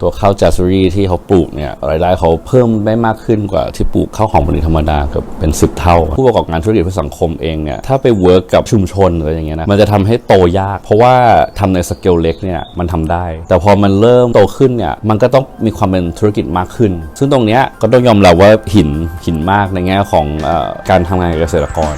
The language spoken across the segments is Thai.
ตัวข้าวจัสรีที่เขาปลูกเนี่ยรายได้เขาเพิ่มได้มากขึ้นกว่าที่ปลูกข้าวหอมมะลิธรรมดาเกือบเป็น 10 เท่า ผู้ประกอบการธุรกิจเพื่อสังคมเองเนี่ยถ้าไปเวิร์กกับชุมชนหรืออย่างเงี้ยนะมันจะทำให้โตยาก เพราะว่าทำในสเกลเล็กเนี่ยมันทำได้ แต่พอมันเริ่มโตขึ้นเนี่ยมันก็ต้องมีความเป็นธุรกิจมากขึ้น ซึ่งตรงเนี้ยก็ต้องยอมรับว่าหินหินมากในแง่ของอการทำงานเกษตรกร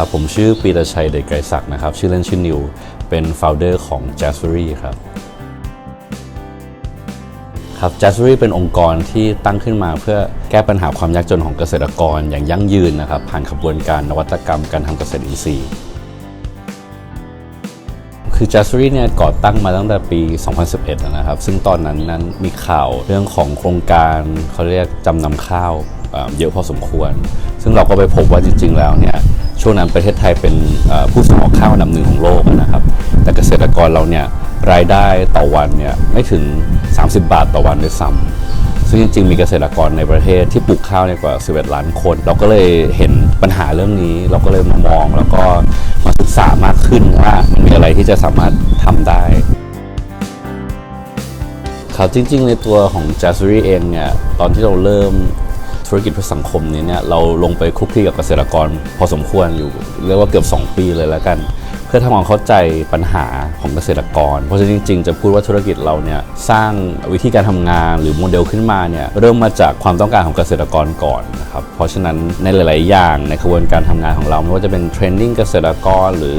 ครับ ผมชื่อปีตชัยเดชไกรศักดิ์นะครับ ชื่อเล่นชื่อนิว เป็น founder ของ j a z z e r y ครับ ครับ j a z z e r y เป็นองค์กรที่ตั้งขึ้นมาเพื่อแก้ปัญหาความยากจนของเกษตรกรอย่างยั่งยืนนะครับ ผ่านขบวนการนวัตกรรมการทำเกษตรอินทรีย์คือ j a z z e r y เนี่ยก่อตั้งมาตั้งแต่ปี 2011 นะครับ ซึ่งตอนนั้นนั้นมีข่าวเรื่องของโครงการเขาเรียกจำนำข้าวเอ่อเยอะพอสมควร ซึ่งเราก็ไปพบว่าจริง ๆ แล้วเนี่ย ช่วงนั้นประเทศไทยเป็นผู้ส่งออกข้าวอันดับหนึ่งของโลกนะครับ แต่เกษตรกรเราเนี่ยรายได้ต่อวันเนี่ยไม่ถึง 30 บาทต่อวันด้วยซ้ำซึ่งจริงๆมีเกษตรกรในประเทศที่ปลูกข้าวเนี่ยกว่า 11 ล้านคน เราก็เลยเห็นปัญหาเรื่องนี้ เราก็เลยมามองแล้วก็มาศึกษามากขึ้นว่ามันมีอะไรที่จะสามารถทำได้ครับจริงๆ ในตัวของ j a z z e r y เองเนี่ยตอนที่เราเริ่ม ธุรกิจเพื่อสังคมนี้เนี่ยเราลงไปคุกคีกับเกษตรกร พอสมควรอยู่เรียกว่าเกือบ 2 ปีเลยแล้วกันเพื่อทำความเข้าใจปัญหาของเกษตรกร เพราะฉะนั้นจริงๆ จะพูดว่าธุรกิจเราเนี่ยสร้างวิธีการทำงานหรือโมเดลขึ้นมาเนี่ยเริ่มมาจากความต้องการของเกษตรกรก่อนนะครับเพราะฉะนั้นในหลาย ๆ อย่างในกระบวนการทำงานของเราไม่ว่าจะเป็นเทรนนิ่งเกษตรกรหรือ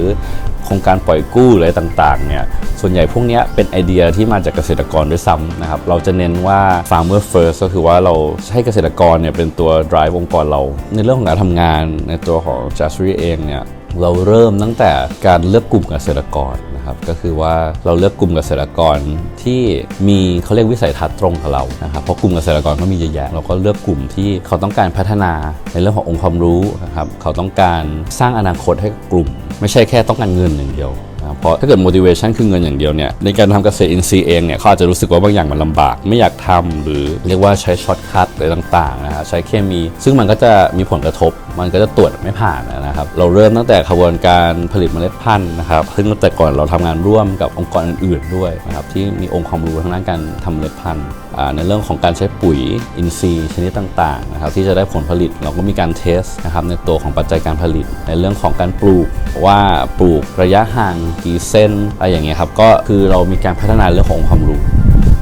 โครงการปล่อยกู้อะไรต่าง ๆ เนี่ย ส่วนใหญ่พวกนี้เป็นไอเดียที่มาจากเกษตรกรด้วยซ้ำนะครับ เราจะเน้นว่า farmer first ก็คือว่าเราให้เกษตรกรเนี่ยเป็นตัว drive องค์กรเรา ในเรื่องของการทำงานในตัวของ j a s r y เองเนี่ย เราเริ่มตั้งแต่การเลือกกลุ่มเกษตรกรนะครับก็คือว่าเราเลือกกลุ่มเกษตรกรที่มีเขาเรียกวิสัยทัศน์ตรงกับเรานะครับเพราะกลุ่มเกษตรกรก็มีเยอะแยะเราก็เลือกกลุ่มที่เขาต้องการพัฒนาในเรื่องขององค์ความรู้นะครับเขาต้องการสร้างอนาคตให้กลุ่ม ไม่ใช่แค่ต้องการเงินอย่างเดียว เพราะถ้าเกิด motivation คือเงินอย่างเดียวเนี่ยในการทำเกษตรอินทรีย์เองเนี่ยเขาอาจจะรู้สึกว่าบางอย่างมันลำบาก ไม่อยากทำหรือเรียกว่าใช้ช็อตคัทอะไรต่างๆนะฮะใช้เคมี ซึ่งมันก็จะมีผลกระทบ มันก็จะตรวจไม่ผ่านนะครับเราเริ่มตั้งแต่ขบวนการผลิตเมล็ดพันธุ์นะครับซึ่งแต่ก่อนเราทำงานร่วมกับองค์กรอื่น ๆด้วยนะครับที่มีองค์ความรู้ทางด้านการทำเมล็ดพันธุ์ ในเรื่องของการใช้ปุ๋ยอินทรีย์ชนิดต่างๆนะครับที่จะได้ผลผลิตเราก็มีการเทสนะครับในตัวของปัจจัยการผลิต ในเรื่องของการปลูกว่าปลูกระยะห่างกี่เส้นอะไรอย่างเงี้ยครับก็คือเรามีการพัฒนาเรื่องของความรู้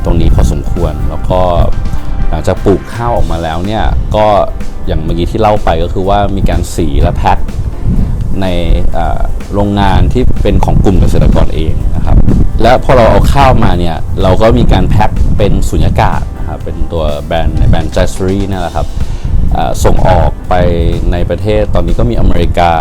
ตรงนี้พอสมควรแล้วก็หลังจากปลูกข้าวออกมาแล้วเนี่ยก็อย่างเมื่อกี้ที่เล่าไปก็คือว่ามีการสีและแพ็คในโรงงานที่เป็นของกลุ่มเกษตรกรเองนะครับและพอเราเอาข้าวมาเนี่ยเราก็มีการแพ็ค เป็นสุญญากาศนะครับเป็นตัวแบรนด์ในแบรนด์ j a s r y นี่นแหละครับส่งออกไปในประเทศตอนนี้ก็มีอเมริกา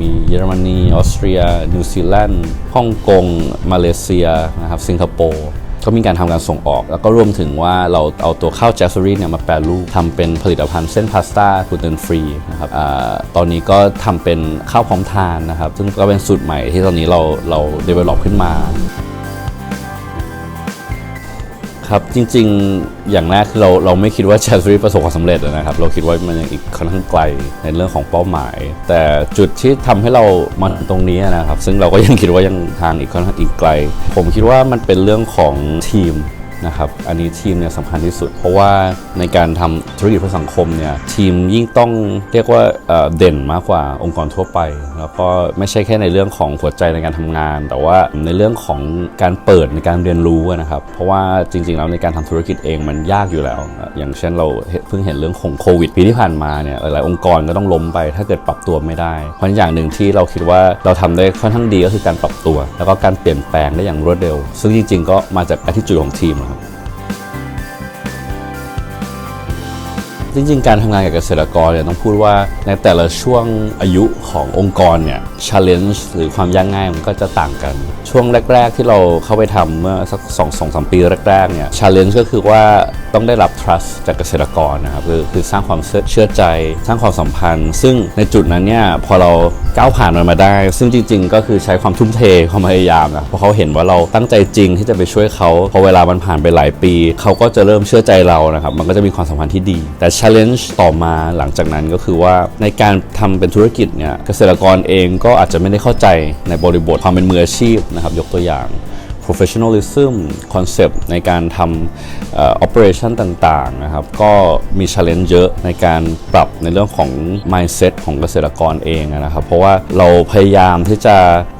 มีเยอรมนีออสเตรีย นิวซีแลนด์ฮ่องกง มาเลเซียนะครับสิงคโปร์ก็มีการทำการส่งออก แล้วก็รวมถึงว่าเราเอาตัวข้าวแจสซอรี่เนี่ยมาแปรรูปทำเป็นผลิตภัณฑ์เส้นพาสต้ากลูเตนฟรีนะครับอตอนนี้ก็ทำเป็นข้าวพร้อมทานนะครับ ซึ่งก็เป็นสูตรใหม่ที่ตอนนี้เราเรา develop ขึ้นมา ครับจริงๆอย่างแรกคือเราเราไม่คิดว่าแชส s รีประสบความสำเร็จนะครับ เราคิดว่ามันยังอีกค่อนข้างไกลในเรื่องของเป้าหมาย แต่จุดที่ทำให้เรามาตรงนี้นะครับ ซึ่งเราก็ยังคิดว่ายังทางอีกค่อนข้างอีกไกล ผมคิดว่ามันเป็นเรื่องของทีม นะครับอันนี้ทีมเนี่ยสำคัญที่สุด เพราะว่าในการทำธุรกิจเพื่อสังคมเนี่ยทีมยิ่งต้องเรียกว่าเเด่นมากกว่าองค์กรทั่วไป แล้วก็ไม่ใช่แค่ในเรื่องของหัวใจในการทำงาน แต่ว่าในเรื่องของการเปิดในการเรียนรู้นะครับเพราะว่าจริง ๆ แล้วในการทำธุรกิจเองมันยากอยู่แล้ว อย่างเช่นเราเพิ่งเห็นเรื่องของโควิดปีที่ผ่านมาเนี่ยหลายๆองค์กรก็ต้องล้มไป ถ้าเกิดปรับตัวไม่ได้ เพราะอย่างหนึ่งที่เราคิดว่าเราทำได้ค่อนข้างดีก็คือการปรับตัว แล้วก็การเปลี่ยนแปลงได้อย่างรวดเร็ว ซึ่งจริง ๆ ก็มาจากอ t ิจุดของทีม จริง ๆ การทำงานกับเกษตรกรเนี่ยต้องพูดว่าในแต่ละช่วงอายุขององค์กรเนี่ยช l เลนจ์หรือความยากง่ายมันก็จะต่างกัน ช่วงแรก ๆ ที่เราเข้าไปทำเมื่อสักสองสองสามปีแรกๆเนี่ยช l เลนจ์ก็คือว่าต้องได้รับ trust จากเกษตรกรนะครับคือคือสร้างความเชื่อเชื่อใจ สร้างความสัมพันธ์ ซึ่งในจุดนั้นเนี่ยพอเราก้าวผ่านมันมาได้ ซึ่งจริง ๆ ก็คือใช้ความทุ่มเทความพยายามนะเพราะเขาเห็นว่าเราตั้งใจจริงที่จะไปช่วยเขาพอเวลามันผ่านไปหลายปี เขาก็จะเริ่มเชื่อใจเรานะครับมันก็จะมีความสัมพันธ์ที่ดี แต่ challenge ต่อมาหลังจากนั้นก็คือว่าในการทำเป็นธุรกิจเนี่ยเกษตรกรเองก็อาจจะไม่ได้เข้าใจในบริบทความเป็นมืออาชีพนะครับยกตัวอย่าง professionalism concept ในการทำ operation ต่างๆนะครับก็มี challenge เยอะในการปรับในเรื่องของ mindset ของเกษตรกรเองนะครับ เพราะว่าเราพยายามที่จะ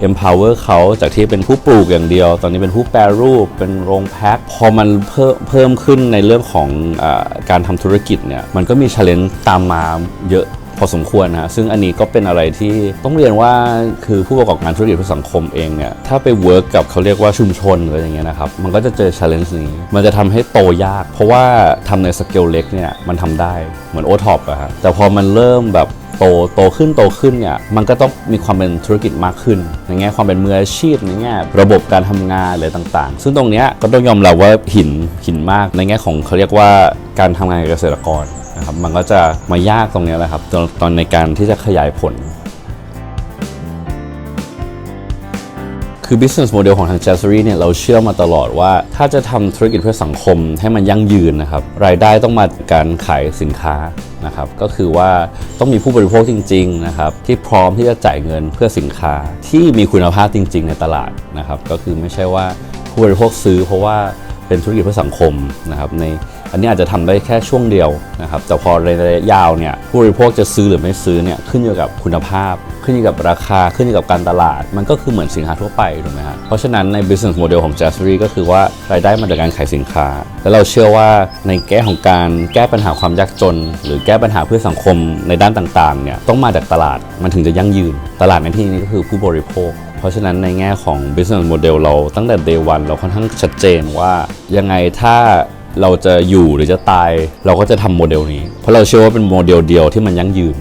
empower เขาจากที่เป็นผู้ปลูกอย่างเดียว ตอนนี้เป็นผู้แปรรูปเป็นโรงแพ็คพอมันเพิ่มเพิ่มขึ้นในเรื่องของอการทำธุรกิจเนี่ยมันก็มี challenge ตามมาเยอะ พอสมควรนะซึ่งอันนี้ก็เป็นอะไรที่ต้องเรียนว่าคือผู้ประกอบการธุรกิจเพื่อสังคมเองเนี่ยถ้าไปเวิร์กกับเขาเรียกว่าชุมชนหรืออย่างเงี้ยนะครับมันก็จะเจอชาเลนจ์นี้ มันจะทำให้โตยาก เพราะว่าทำในสเกลเล็กเนี่ยมันทำได้เหมือนโอท็อปอะฮะแต่พอมันเริ่มแบบ โตโตขึ้นโตขึ้นเนี่ยมันก็ต้องมีความเป็นธุรกิจมากขึ้นในแง่ความเป็นมืออาชีพในแง่ระบบการทำงานอะไรต่างๆ ซึ่งตรงเนี้ยก็ต้องยอมรับว่าหินหินมากในแง่ของเขาเรียกว่าการทำงานเกษตรกรนะครับมันก็จะมายากตรงนี้แหละครับตอนในการที่จะขยายผล คือ business model ของทาง Jassery เนี่ยเราเชื่อมาตลอดว่า ถ้าจะทำธุรกิจเพื่อสังคมให้มันยั่งยืนนะครับรายได้ต้องมาจากการขายสินค้านะครับก็คือว่าต้องมีผู้บริโภคจริงๆนะครับที่พร้อมที่จะจ่ายเงินเพื่อสินค้าที่มีคุณภาพจริง ๆ ในตลาดนะครับก็คือไม่ใช่ว่าผู้บริโภคซื้อเพราะว่าเป็นธุรกิจเพื่อสังคมนะครับใน อันนี้อาจจะทำได้แค่ช่วงเดียวนะครับ แต่พอในระยะยาวเนี่ยผู้บริโภคจะซื้อหรือไม่ซื้อเนี่ยขึ้นอยู่กับคุณภาพ ขึ้นอยู่กับราคาขึ้นอยู่กับการตลาด มันก็คือเหมือนสินค้าทั่วไปถูกไหมฮะเพราะฉะนั้นใน business model ของ Jassery ก็คือว่ารายได้มาจากการขายสินค้า และเราเชื่อว่าในแก้ของการแก้ปัญหาความยากจน หรือแก้ปัญหาเพื่อสังคมในด้านต่างๆเนี่ยต้องมาจากตลาดมันถึงจะยั่งยืน ตลาดในที่นี้ก็คือผู้บริโภคเพราะฉะนั้นในแง่ของ business model เราตั้งแต่ day one เราค่อนข้างชัดเจนว่ายังไงถ้า เราจะอยู่หรือจะตาย เราก็จะทำโมเดลนี้ เพราะเราเชื่อว่าเป็นโมเดลเดียวที่มันยั่งยืน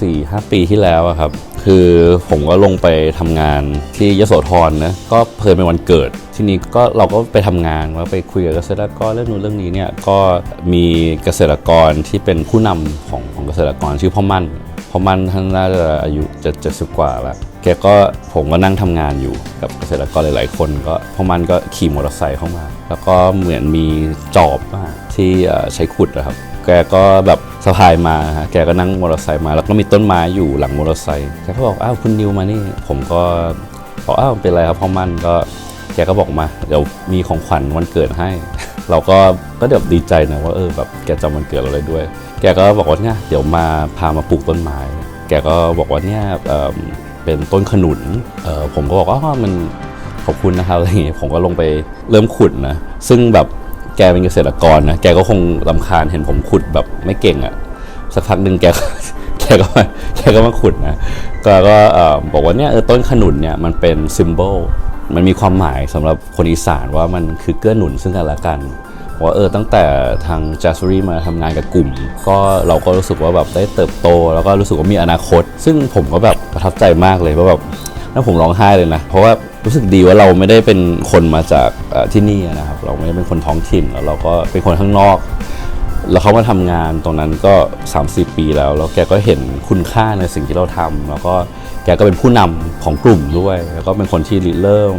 4 5 ปีที่แล้วอะครับ คือผมก็ลงไปทำงานที่ยโสธรนะก็เพลินเป็นวันเกิด ทีนี้ก็เราก็ไปทำงานว่าไปคุยกับเกษตรกรเรื่องนู้นเรื่องนี้เนี่ยก็มีเกษตรกรที่เป็นผู้นำของของเกษตรกรชื่อพ่อมั่นพ่อมั่นท่านน่าจะอายุจะเจ็ดสิบกว่าแล้ว แกก็ผมก็นั่งทำงานอยู่กับเกษตรกรหลาย ๆ คนก็พ่อมันก็ขี่มอเตอร์ไซค์เข้ามา แล้วก็เหมือนมีจอบที่ใช้ขุดนะครับ แกก็แบบสะพายมาฮะแกก็นั่งมอเตอร์ไซค์มา แล้วก็มีต้นไม้อยู่หลังมอเตอร์ไซค์แกก็บอกอ้าวคุณนิวมานี่ ผมก็บอกอ้าวเป็นไรครับพ่อมันก็แกก็บอกมา เดี๋ยวมีของขวัญวันเกิดให้ เราก็ก็เดี๋ยวดีใจนะว่าเออแบบแกจำวันเกิดเราเลยด้วย แกก็บอกว่าเนี่ยเดี๋ยวมาพามาปลูกต้นไม้ แกก็บอกว่าเนี่ย เป็นต้นขนุนเออผมก็บอกว่ามันขอบคุณนะครับอะไรอย่างเงี้ยผมก็ลงไปเริ่มขุดนะ ซึ่งแบบแกเป็นเกษตรกรนะ แกก็คงลำคาญเห็นผมขุดแบบไม่เก่งอะ่ะ สักพักหนึ่งแกแกก็มาแกก็มาขุดนะ ก็ก็เออบอกว่าเนี่ยเออต้นขนุนเนี่ยมันเป็นซิมโบล มันมีความหมายสำหรับคนอีสานว่ามันคือเกื้อหนุนซึ่งกันและกัน ว่าเออตั้งแต่ทาง j a s รีมาทำงานกับกลุ่ม ก็เราก็รู้สึกว่าแบบได้เติบโต แล้วก็รู้สึกว่ามีอนาคต ซึ่งผมก็แบบประทับใจมากเลยเพราะแบบนั่นผมร้องไห้เลยนะ เพราะว่ารู้สึกดีว่าเราไม่ได้เป็นคนมาจากที่นี่นะครับ เราไม่ได้เป็นคนท้องถิ่นแล้วเราก็เป็นคนข้างนอก แล้วเขามาทำงานตรงนั้นก็ 30 ปีแล้ว แล้วแกก็เห็นคุณค่าในสิ่งที่เราทำแล้วก็แกก็เป็นผู้นำของกลุ่มด้วย แล้วก็เป็นคนที่ริเริ่ม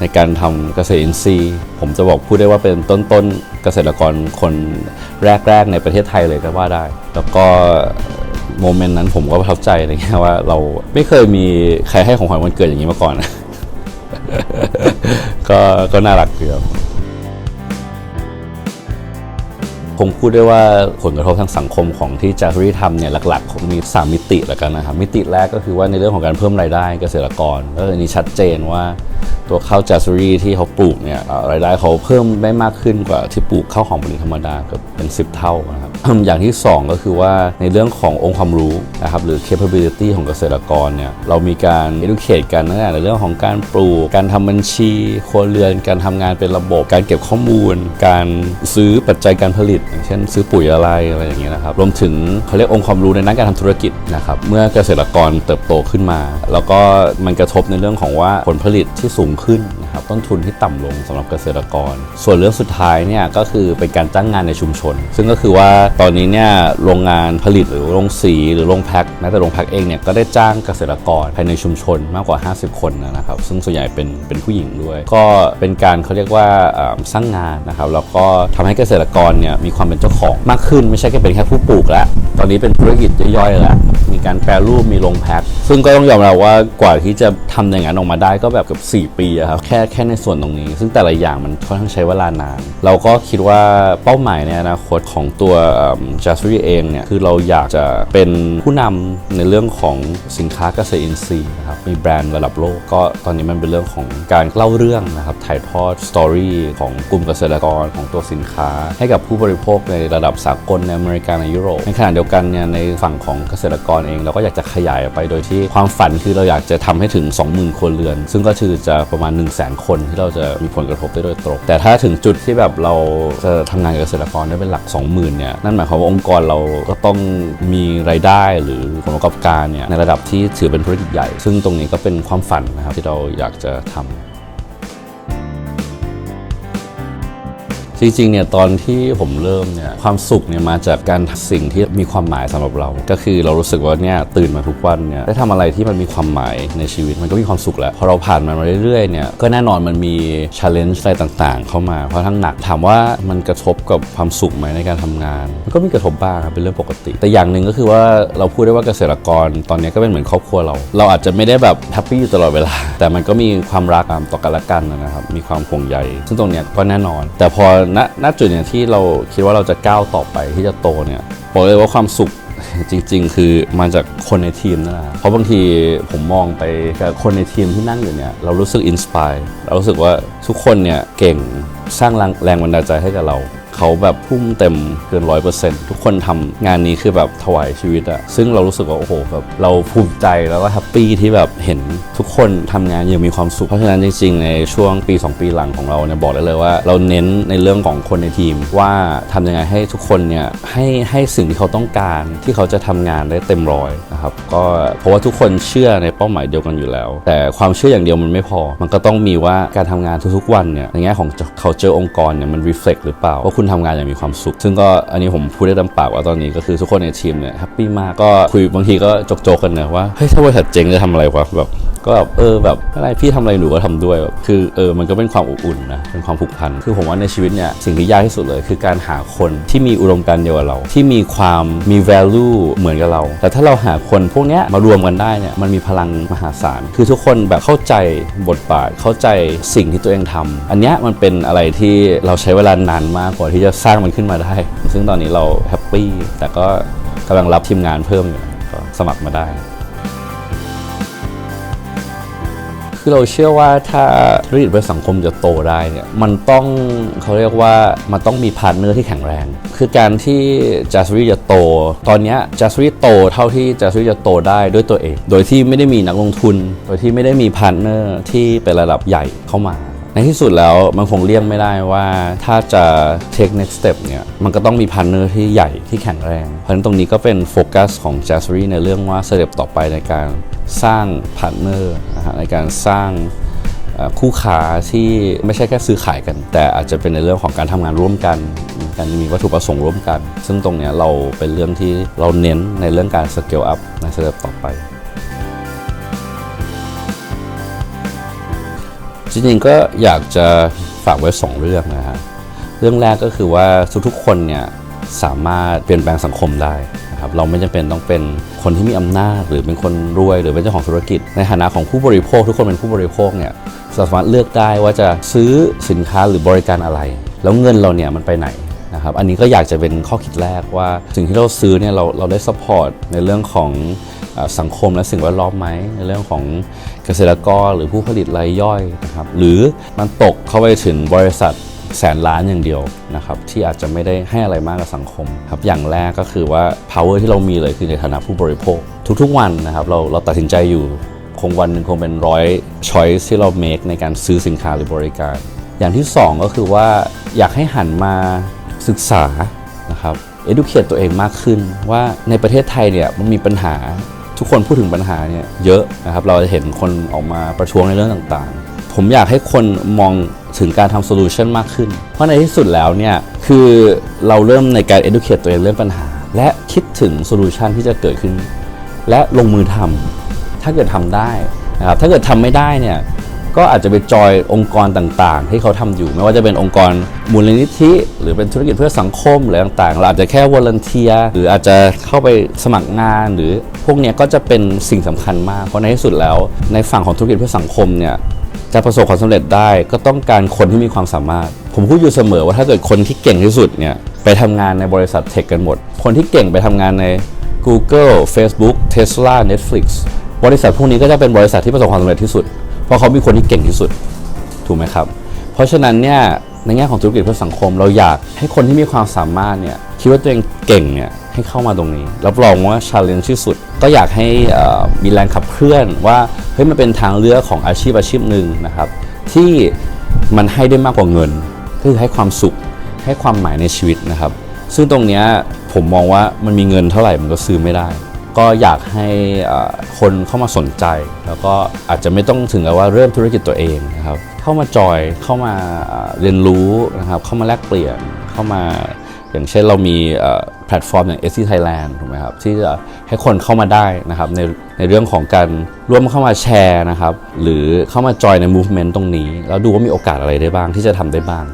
ในการทำเกษตรอินทรีย์ ผมจะบอกพูดได้ว่าเป็นต้นต้นๆเกษตรกรคนแรกๆ ในประเทศไทยเลยก็ว่าได้ แล้วก็โมเมนต์นั้นผมก็ประทับใจอะไรเง่ว่าเราไม่เคยมีใครให้ของขวัญวันเกิดอย่างนี้มาก่อน ก็ก็น่ารักดีครั คงพูดได้ว่าผลกระทบทางสังคมของที่จารีทำเนี่ยหลักๆคงมี3มิติแล้วกันนะครับมิติแรกก็คือว่าในเรื่องของการเพิ่มรายได้เกษตรกรก็อันนี้ชัดเจนว่าตัวข้าวจารีที่เขาปลูกเนี่ยรายได้เขาเพิ่มได้มากขึ้นกว่าที่ปลูกข้าวหอมมะลิธรรมดาเกือบเป็น 10 เท่านะครับ อย่างที่ 2 ก็คือว่าในเรื่องขององค์ความรู้นะครับหรือ capability ของเกษตรกรเนี่ยเรามีการ educate กันตั้งแต่ในเรื่องของการปลูก การทำบัญชีครัวเรือน การทำงานเป็นระบบ การเก็บข้อมูล การซื้อปัจจัยการผลิต อย่างเช่น ซื้อปุ๋ยอะไรอะไรอย่างเงี้ยนะครับรวมถึงเขาเรียกองค์ความรู้ในด้านการทำธุรกิจนะครับเมื่อเกษตรกรเติบโตขึ้นมา แล้วก็มันกระทบในเรื่องของว่าผลผลิตที่สูงขึ้น นะครับต้นทุนที่ต่ำลงสำหรับเกษตรกร ส่วนเรื่องสุดท้ายเนี่ยก็คือเป็นการจ้างงานในชุมชน ซึ่งก็คือว่าตอนนี้เนี่ยโรงงานผลิตหรือโรงสีหรือโรงแพ็คแม้แต่โรงแพ็คเองเนี่ยก็ได้จ้างเกษตรกรภายในชุมชนมากกว่า 50 คนนะครับซึ่งส่วนใหญ่เป็นเป็นผู้หญิงด้วย ก็เป็นการเขาเรียกว่าสร้างงานนะครับแล้วก็ทำให้เกษตรกรเนี่ยมีความเป็นเจ้าของมากขึ้น ไม่ใช่แค่เป็นแค่ผู้ปลูกแล้วตอนนี้เป็นธุรกิจย่อยๆแล้ว การแปรรูปมีโรงแพ็คซึ่งก็ต้องยอมรับว่ากว่าที่จะทำอย่างนั้นออกมาได้ก็แบบเกับ4 ปีครับแค่แค่ในส่วนตรงนี้ ซึ่งแต่ละอย่างมันค่อนข้างใช้เวลานาน เราก็คิดว่าเป้าหมายในอนาคตของตัวจัสรีเองเนี่ยคือเราอยากจะเป็นผู้นำในเรื่องของสินค้าเกษตรอินทรีย์ มีแบรนด์ระดับโลก ก็ตอนนี้มันเป็นเรื่องของการเล่าเรื่องนะครับถ่ายทอดสตอรี่ของกลุ่มเกษตรกรของตัวสินค้า ให้กับผู้บริโภคในระดับสากลในอเมริกาในยุโรปในขณะเดียวกันเนี่ยในฝั่งของเกษตรกรเอง เราก็อยากจะขยายไปโดยที่ความฝันคือเราอยากจะทำให้ถึง 20,000 คนเรือน ซึ่งก็คือจะประมาณ 1 0 0 0 0แคนที่เราจะมีผลกระทบได้โดยตรงแต่ถ้าถึงจุดที่แบบเราจะทำงานเกษตรกรได้เป็นหลัก 20,000เนี่ยนั่นหมายความว่าองค์กรเราก็ต้องมีรายได้หรือผลประกอบการเนี่ยในระดับที่ถือเป็นธุรกิจใหญ่ ซึ่งตรงนี้ก็เป็นความฝันนะครับที่เราอยากจะทำ จริงๆ เนี่ยตอนที่ผมเริ่มเนี่ยความสุขเนี่ยมาจากการสิ่งที่มีความหมายสำหรับเรา ก็คือเรารู้สึกว่าเนี่ยตื่นมาทุกวันเนี่ยได้ทำอะไรที่มันมีความหมายในชีวิตมันก็มีความสุขแล้วพอเราผ่านมันมาเรื่อยๆเนี่ยก็แน่นอนมันมี challenge อะไรต่างๆ เข้ามาเพราะทั้งหนักถามว่ามันกระทบกับความสุขไหมในการทำงาน มันก็มีกระทบบ้างครับเป็นเรื่องปกติ แต่อย่างหนึ่งก็คือว่าเราพูดได้ว่าเกษตรกรตอนนี้ก็เป็นเหมือนครอบครัวเรา เราอาจจะไม่ได้แบบแฮปปี้อยู่ตลอดเวลา แต่มันก็มีความรักต่อกันและกันนะครับมีความห่วงใยซึ่งตรงเนี้ยก็แน่นอน แต่พอณณจุดเนี่ยที่เราคิดว่าเราจะก้าวต่อไปที่จะโตเนี่ยบอกเลยว่าความสุขจริง ๆ คือมาจากคนในทีมนั่นแหละเพราะบางทีผมมองไปกับคนในทีมที่นั่งอยู่เนี่ยเรารู้สึกอินสปายเรารู้สึกว่าทุกคนเนี่ยเก่งสร้างแรงแรงบันดาลใจให้กับเรา เขาแบบพุ่มเต็มเกินร้อยเปอร์เซ็นต์ทุกคนทำงานนี้คือแบบถวายชีวิตอะซึ่งเรารู้สึกว่าโอ้โหแบบเราภูมิใจแล้วก็แฮปปี้ที่แบบเห็นทุกคนทำงานอย่างมีความสุขเพราะฉะนั้นจริงๆ ในช่วงปี 2 ปีหลังของเราเนี่ยบอกได้เลยว่า เราเน้นในเรื่องของคนในทีม ว่าทำยังไงให้ทุกคนเนี่ยให้ให้สิ่งที่เขาต้องการที่เขาจะทำงานได้เต็มร้อยนะครับก็เพราะว่าทุกคนเชื่อในเป้าหมายเดียวกันอยู่แล้ว แต่ความเชื่ออย่างเดียวมันไม่พอ มันก็ต้องมีว่าการทำงานทุกๆวันเนี่ยในแง่ของเขาเจอองค์กรเนี่ยมัน reflect หรือเปล่าว่าคุณทำงานอย่างมีความสุข ซึ่งก็อันนี้ผมพูดได้ตามปากว่าตอนนี้ก็คือทุกคนในทีมเนี่ยแฮปปี้มากก็คุยบางทีก็จกๆกันนะว่าเฮ้ยถ้าบริษัทเจ๊งจะทำอะไรวะแบบ ก็แบบเออแบบอะไรพี่ทำอะไรหนูก็ทำด้วยแบบคือเออมันก็เป็นความอบอุ่นนะเป็นความผูกพันคือผมว่าในชีวิตเนี่ยสิ่งที่ยากที่สุดเลย คือการหาคนที่มีอุดมการณ์เดียวกับเรา ที่มีความมี value เหมือนกับเรา แต่ถ้าเราหาคนพวกเนี้ยมารวมกันได้เนี่ยมันมีพลังมหาศาล คือทุกคนแบบเข้าใจบทบาทเข้าใจสิ่งที่ตัวเองทำอันเนี้ยมันเป็นอะไรที่เราใช้เวลานานมากกว่าที่จะสร้างมันขึ้นมาได้ ซึ่งตอนนี้เราแฮปปี้แต่ก็กำลังรับทีมงานเพิ่มอยู่ก็สมัครมาได้ คือเราเชื่อว่าถ้าธุรกิจเพื่อสังคมจะโตได้เนี่ยมันต้องเขาเรียกว่ามันต้องมีพาร์ทเนอร์ที่แข็งแรง คือการที่จัสรีจะโต ตอนนี้จัสรีโตเท่าที่จัสรีจะโตได้ด้วยตัวเอง โดยที่ไม่ได้มีนักลงทุน โดยที่ไม่ได้มีพาร์ทเนอร์ที่เป็นระดับใหญ่เข้ามา ในที่สุดแล้วมันคงเลี่ยงไม่ได้ว่าถ้าจะ take next step เนี่ยมันก็ต้องมีพาร์ทเนอร์ที่ใหญ่ที่แข็งแรง เพราะฉะนั้นตรงนี้ก็เป็นโฟกัสของ j a s z e r y ในเรื่องว่าสเต็ปต่อไปในการสร้างพาร์ทเนอร์นะฮะในการสร้างคู่ค้าที่ไม่ใช่แค่ซื้อขายกัน แต่อาจจะเป็นในเรื่องของการทำงานร่วมกันการมีวัตถุประสงค์ร่วมกัน ซึ่งตรงนี้เราเป็นเรื่องที่เราเน้นในเรื่องการ scale up ในสเต็ปต่อไป จริงๆก็อยากจะฝากไว้ 2 เรื่องนะฮะเรื่องแรกก็คือว่าทุกๆคนเนี่ยสามารถเปลี่ยนแปลงสังคมได้นะครับเราไม่จำเป็นต้องเป็นคนที่มีอำนาจ หรือเป็นคนรวย หรือเป็นเจ้าของธุรกิจ ในฐานะของผู้บริโภค ทุกคนเป็นผู้บริโภคเนี่ยสามารถเลือกได้ว่าจะซื้อสินค้าหรือบริการอะไร แล้วเงินเราเนี่ยมันไปไหนนะครับอันนี้ก็อยากจะเป็นข้อคิดแรกว่าสิ่งที่เราซื้อเนี่ยเราเราได้สปอร์ตในเรื่องของ สังคมและสิ่งแวดล้อมไหมในเรื่องของเกษตรกรหรือผู้ผลิตรายย่อยนะครับหรือมันตกเข้าไปถึงบริษัทแสนล้านอย่างเดียวนะครับที่อาจจะไม่ได้ให้อะไรมากกับสังคมครับอย่างแรกก็คือว่า power ที่เรามีเลยคือในฐานะผู้บริโภค ทุกๆวันนะครับเราเราตัดสินใจอยู่คงวันหนึ่งคงเป็นร้อย choice ที่เรา make ในการซื้อสินค้าหรือบริการ อย่างที่สองก็คือว่าอยากให้หันมาศึกษานะครับ educate ตัวเองมากขึ้นว่าในประเทศไทยเนี่ยมันมีปัญหา ทุกคนพูดถึงปัญหาเนี่ยเยอะนะครับเราจะเห็นคนออกมาประท้วงในเรื่องต่างๆผผมอยากให้คนมองถึงการทำโซลูชันมากขึ้น เพราะในที่สุดแล้วเนี่ยคือเราเริ่มในการ educate ตัวเองเรื่องปัญหา และคิดถึงโซลูชันที่จะเกิดขึ้น และลงมือทำถ้าเกิดทำได้นะครับถ้าเกิดทำไม่ได้เนี่ย ก็อาจจะไปจอยองค์กรต่างๆ ที่เขาทำอยู่ ไม่ว่าจะเป็นองค์กรมูลนิธิ หรือเป็นธุรกิจเพื่อสังคมหรือต่างๆ เราอาจจะแค่วอลเนเทียหรืออาจจะเข้าไปสมัครงาน หรือพวกนี้ก็จะเป็นสิ่งสำคัญมาก เพราะในที่สุดแล้ว ในฝั่งของธุรกิจเพื่อสังคมเนี่ยจะประสบความสำเร็จได้ก็ต้องการคนที่มีความสามารถ ผมพูดอยู่เสมอว่าถ้าเกิดคนที่เก่งที่สุดเนี่ยไปทำงานในบริษัทเทคกันหมด คนที่เก่งไปทำงานใน Google Facebook Tesla Netflix บริษัทพวกนี้ก็จะเป็นบริษัทที่ประสบความสำเร็จที่สุด เพราะเขามีคนที่เก่งที่สุดถูกไหมครับ เพราะฉะนั้นเนี่ยในแง่ของธุรกิจเพื่อสังคม เราอยากให้คนที่มีความสามารถเนี่ยคิดว่าตัวเองเก่งเนี่ยให้เข้ามาตรงนี้รับรองว่าชาเลนจ์ที่สุด ก็อยากให้มีแรงขับเคลื่อนว่าเฮ้ยมันเป็นทางเลือกของอาชีพอาชีพหนึ่งนะครับที่มันให้ได้มากกว่าเงินคือให้ความสุขให้ความหมายในชีวิตนะครับ ซึ่งตรงเนี้ยผมมองว่ามันมีเงินเท่าไหร่มันก็ซื้อไม่ได้ ก็อยากให้คนเข้ามาสนใจ แล้วก็อาจจะไม่ต้องถึงกับว่าเริ่มธุรกิจตัวเองนะครับเข้ามาจอยเข้ามาเรียนรู้นะครับเข้ามาแลกเปลี่ยนเข้ามาอย่างเช่นเรามีแพลตฟอร์มอย่าง SC Thailand ถูกไหมครับที่จะให้คนเข้ามาได้นะครับในในเรื่องของการร่วมเข้ามาแชร์นะครับหรือเข้ามาจอยใน movement ตรงนี้ แล้วดูว่ามีโอกาสอะไรได้บ้างที่จะทำได้บ้าง